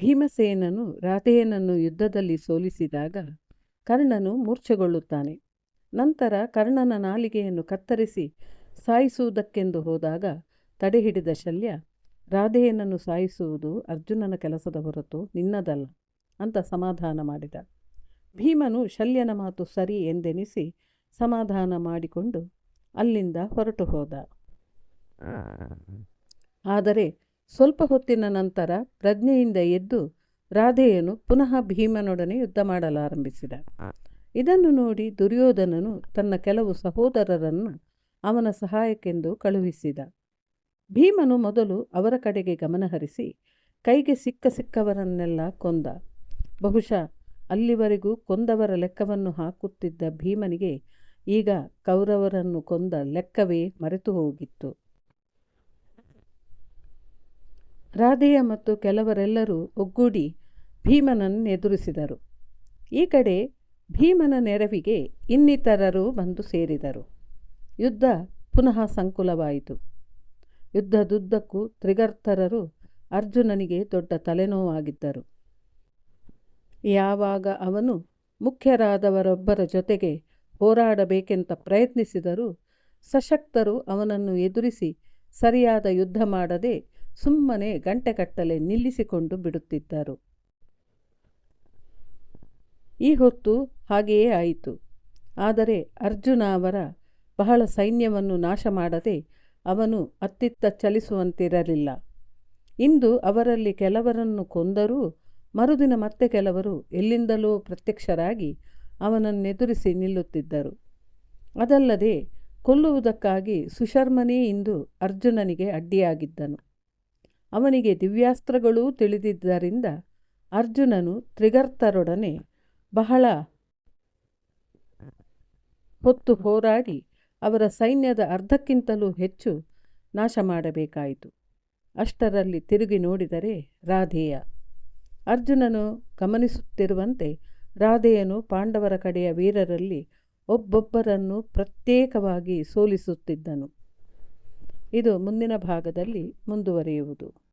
ಭೀಮಸೇನನು ರಾಧೆಯನನ್ನು ಯುದ್ಧದಲ್ಲಿ ಸೋಲಿಸಿದಾಗ ಕರ್ಣನು ಮೂರ್ಛೆಗೊಳ್ಳುತ್ತಾನೆ. ನಂತರ ಕರ್ಣನ ನಾಲಿಗೆಯನ್ನು ಕತ್ತರಿಸಿ ಸಾಯಿಸುವುದಕ್ಕೆಂದು ಹೋದಾಗ ತಡೆಹಿಡಿದ ಶಲ್ಯ ರಾಧೆಯನನ್ನು ಸಾಯಿಸುವುದು ಅರ್ಜುನನ ಕೆಲಸದ ಹೊರತು ನಿನ್ನದಲ್ಲ ಅಂತ ಸಮಾಧಾನ ಮಾಡಿದ. ಭೀಮನು ಶಲ್ಯನ ಮಾತು ಸರಿ ಎಂದೆನಿಸಿ ಸಮಾಧಾನ ಮಾಡಿಕೊಂಡು ಅಲ್ಲಿಂದ ಹೊರಟು ಹೋದ. ಆದರೆ ಸ್ವಲ್ಪ ಹೊತ್ತಿನ ನಂತರ ಪ್ರಜ್ಞೆಯಿಂದ ಎದ್ದು ರಾಧೆಯನು ಪುನಃ ಭೀಮನೊಡನೆ ಯುದ್ಧ ಮಾಡಲಾರಂಭಿಸಿದ. ಇದನ್ನು ನೋಡಿ ದುರ್ಯೋಧನನು ತನ್ನ ಕೆಲವು ಸಹೋದರರನ್ನು ಅವನ ಸಹಾಯಕ್ಕೆಂದು ಕಳುಹಿಸಿದ. ಭೀಮನು ಮೊದಲು ಅವರ ಕಡೆಗೆ ಗಮನಹರಿಸಿ ಕೈಗೆ ಸಿಕ್ಕ ಸಿಕ್ಕವರನ್ನೆಲ್ಲ ಕೊಂದ. ಬಹುಶಃ ಅಲ್ಲಿವರೆಗೂ ಕೊಂದವರ ಲೆಕ್ಕವನ್ನು ಹಾಕುತ್ತಿದ್ದ ಭೀಮನಿಗೆ ಈಗ ಕೌರವರನ್ನು ಕೊಂದ ಲೆಕ್ಕವೇ ಮರೆತು ಹೋಗಿತ್ತು. ರಾಧೆಯ ಮತ್ತು ಕೆಲವರೆಲ್ಲರೂ ಒಗ್ಗೂಡಿ ಭೀಮನನ್ನು ಎದುರಿಸಿದರು. ಈ ಕಡೆ ಭೀಮನ ನೆರವಿಗೆ ಇನ್ನಿತರರು ಬಂದು ಸೇರಿದರು. ಯುದ್ಧ ಪುನಃ ಸಂಕುಲವಾಯಿತು. ಯುದ್ಧದುದ್ದಕ್ಕೂ ತ್ರಿಗರ್ತರರು ಅರ್ಜುನನಿಗೆ ದೊಡ್ಡ ತಲೆನೋವಾಗಿದ್ದರು. ಯಾವಾಗ ಅವನು ಮುಖ್ಯರಾದವರೊಬ್ಬರ ಜೊತೆಗೆ ಹೋರಾಡಬೇಕೆಂತ ಪ್ರಯತ್ನಿಸಿದರೂ ಸಶಕ್ತರು ಅವನನ್ನು ಎದುರಿಸಿ ಸರಿಯಾದ ಯುದ್ಧ ಮಾಡದೆ ಸುಮ್ಮನೆ ಗಂಟೆಗಟ್ಟಲೆ ನಿಲ್ಲಿಸಿಕೊಂಡು ಬಿಡುತ್ತಿದ್ದರು. ಈ ಹೊತ್ತು ಹಾಗೆಯೇ ಆಯಿತು. ಆದರೆ ಅರ್ಜುನ ಅವರ ಬಹಳ ಸೈನ್ಯವನ್ನು ನಾಶ ಮಾಡದೆ ಅವನು ಅತ್ತಿತ್ತ ಚಲಿಸುವಂತಿರಲಿಲ್ಲ. ಇಂದು ಅವರಲ್ಲಿ ಕೆಲವರನ್ನು ಕೊಂದರೂ ಮರುದಿನ ಮತ್ತೆ ಕೆಲವರು ಎಲ್ಲಿಂದಲೂ ಪ್ರತ್ಯಕ್ಷರಾಗಿ ಅವನನ್ನೆದುರಿಸಿ ನಿಲ್ಲುತ್ತಿದ್ದರು. ಅದಲ್ಲದೆ ಕೊಲ್ಲುವುದಕ್ಕಾಗಿ ಸುಶರ್ಮನೇ ಇಂದು ಅರ್ಜುನನಿಗೆ ಅಡ್ಡಿಯಾಗಿದ್ದನು. ಅವನಿಗೆ ದಿವ್ಯಾಸ್ತ್ರಗಳೂ ತಿಳಿದಿದ್ದರಿಂದ ಅರ್ಜುನನು ತ್ರಿಗರ್ತರೊಡನೆ ಬಹಳ ಹೊತ್ತು ಹೋರಾಡಿ ಅವರ ಸೈನ್ಯದ ಅರ್ಧಕ್ಕಿಂತಲೂ ಹೆಚ್ಚು ನಾಶ ಮಾಡಬೇಕಾಯಿತು ಅಷ್ಟರಲ್ಲಿ ತಿರುಗಿ ನೋಡಿದರೆ ರಾಧೇಯ. ಅರ್ಜುನನು ಗಮನಿಸುತ್ತಿರುವಂತೆ ರಾಧೆಯನು ಪಾಂಡವರ ಕಡೆಯ ವೀರರಲ್ಲಿ ಒಬ್ಬೊಬ್ಬರನ್ನು ಪ್ರತ್ಯೇಕವಾಗಿ ಸೋಲಿಸುತ್ತಿದ್ದನು. ಇದು ಮುಂದಿನ ಭಾಗದಲ್ಲಿ ಮುಂದುವರಿಯುವುದು.